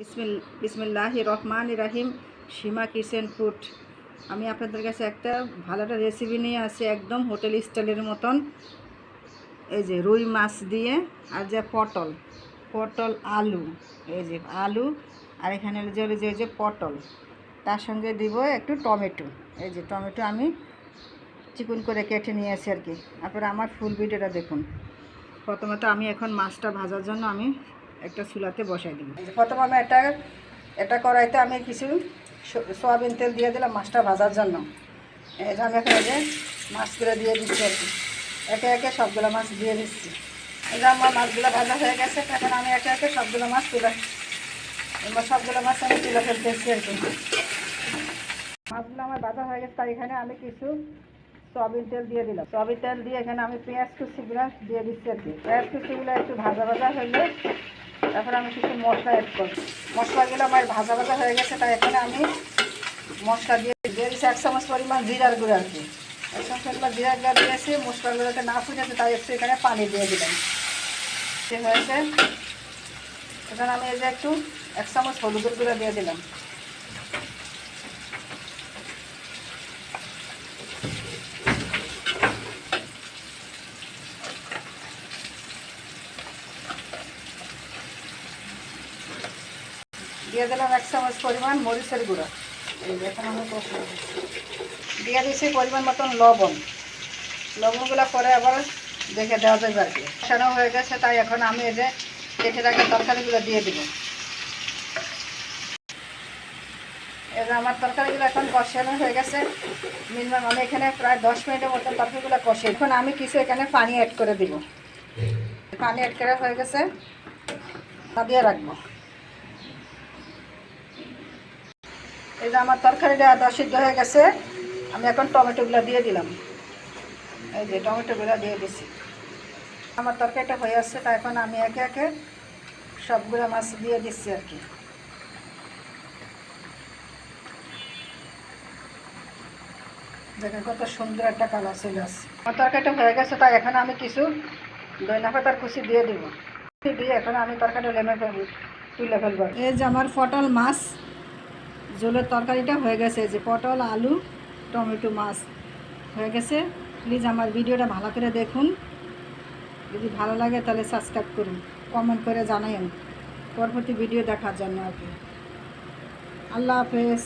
বিসমিল বিসমিল্লাহ রহমান রাহিম। Seema kitchen food. আমি আপনাদের কাছে একটা ভালো একটা রেসিপি নিয়ে আসি, একদম হোটেল স্টাইলের মতন। এই যে রুই মাছ দিয়ে, আর যে পটল পটল, আলু, এই যে আলু, আর এখানে যে যে যে পটল, তার সঙ্গে দিব একটু টমেটো। এই যে টমেটো আমি চিকন করে কেটে নিয়ে আসি আর কি। তারপরে আমার ফুল ভিডিওটা দেখুন। প্রথমত আমি এখন মাছটা ভাজার জন্য আমি একটা চুলাতে বসাই দিই প্রথমে আমি একটা এটা কড়াইতে আমি কিছু সয়াবিন তেল দিয়ে দিলাম মাছটা ভাজার জন্য। যে আমি এখন মাছগুলো দিয়ে দিচ্ছি আর কি। একে একে সবগুলো মাছ দিয়ে দিচ্ছি। যে আমার মাছগুলো ভাজা হয়ে গেছে, এখন আমি একে একে সবগুলো মাছ তুলে এবার সবগুলো মাছ আমি তুলে ফেলতেছি আর কি। মাছগুলো আমার ভাজা হয়ে গেছে, তাই এখানে আমি কিছু সয়াবিন তেল দিয়ে দিলাম। সয়াবিন তেল দিয়ে এখানে আমি পেঁয়াজ কুচিগুলো দিয়ে দিচ্ছি আর কি। পেঁয়াজ কুচিগুলো একটু ভাজা ভাজা হলে তারপরে আমি কিছু মশলা অ্যাড করব। মশলাগুলো আমার ভাজা ভাজা হয়ে গেছে, তাই এখানে আমি মশলা দিয়ে দিয়েছি এক চামচ পরিমাণ জিরার গুঁড়ো আর কি। এক চামচ পরিমাণ জিরার গুঁড়া দিয়েছি মশলাগুলোতে না ফুটেছে তাই একটু এখানে পানি দিয়ে দিলাম। হয়েছে। এখানে আমি এই যে একটু এক চামচ হলুদের গুঁড়া দিয়ে দিলাম। দিয়ে দিলাম এক চামচ পরিমাণ মরিচের গুঁড়ো। এই আমি দিয়ে দিচ্ছি পরিমাণ মতন লবণ। লবণগুলো পরে আবার দেখে দেওয়া যাবে আর কি। কষানো হয়ে গেছে, তাই এখন আমি এই যে কেটে রাখা তরকারিগুলো দিয়ে দিব। এই যে আমার তরকারিগুলো এখন কষানো হয়ে গেছে। মিনিমাম আমি এখানে প্রায় দশ মিনিটের মতন তরকারিগুলো কষে। এখন আমি কিছু এখানে পানি অ্যাড করে দিব। পানি অ্যাড করা হয়ে গেছে। তা দিয়ে রাখব। এই যে আমার তরকারিটা আদা সিদ্ধ হয়ে গেছে, আমি এখন টমেটোগুলো দিয়ে দিলাম। এই যে টমেটোগুলো দিয়ে দিছি। আমার তরকারিটা হয়ে আসছে, তা এখন আমি একে একে সবগুলো মাছ দিয়ে দিচ্ছি আর কি। দেখেন কত সুন্দর একটা কালার চলে আসছে। আমার তরকারিটা হয়ে গেছে তাই এখন আমি কিছু দইনা পাতার কুচি দিয়ে দিব। দিয়ে এখন আমি তরকারিটা লেমে তুলে ফেলব এই যে আমার পটল মাছ ঝোলের তরকারিটা হয়ে গেছে, যে পটল, আলু, টমেটো, মাছ হয়ে গেছে। প্লিজ আমার ভিডিওটা ভালো করে দেখুন। যদি ভালো লাগে তাহলে সাবস্ক্রাইব করুন কমেন্ট করে জানাইন পরবর্তী ভিডিও দেখার জন্য আর কি। আল্লাহ হাফেজ।